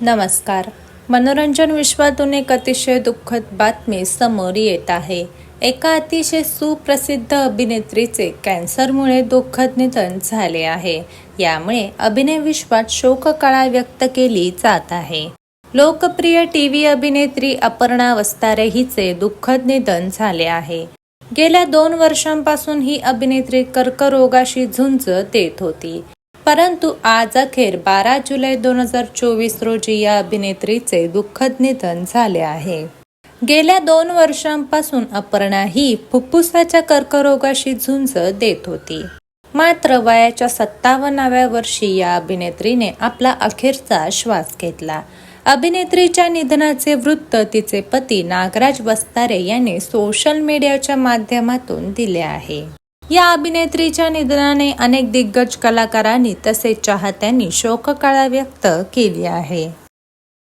नमस्कार. मनोरंजन विश्वातून एक अतिशय दुःखद बातमी समोर येत आहे. एका अतिशय सुप्रसिद्ध अभिनेत्रीचे कॅन्सरमुळे दुःखद निधन झाले आहे. यामुळे अभिनय विश्वात शोककळा व्यक्त केली जात आहे. लोकप्रिय टी व्ही अभिनेत्री अपर्णा वस्तारे हिचे दुःखद निधन झाले आहे. गेल्या दोन वर्षांपासून ही अभिनेत्री कर्करोगाशी झुंज देत होती. परंतु आज अखेर बारा जुलै दोन हजार चोवीस रोजी या अभिनेत्रीचे दुःखद निधन झाले आहे. गेल्या दोन वर्षांपासून अपर्णा ही फुफ्फुसाच्या कर्करोगाशी झुंज देत होती. मात्र वयाच्या सत्तावन्नाव्या वर्षी या अभिनेत्रीने आपला अखेरचा श्वास घेतला. अभिनेत्रीच्या निधनाचे वृत्त तिचे पती नागराज वस्तारे यांनी सोशल मीडियाच्या माध्यमातून दिले आहे. या अभिनेत्रीच्या निधनाने अनेक दिग्गज कलाकारांनी तसेच चाहत्यांनी शोककळा व्यक्त केली आहे.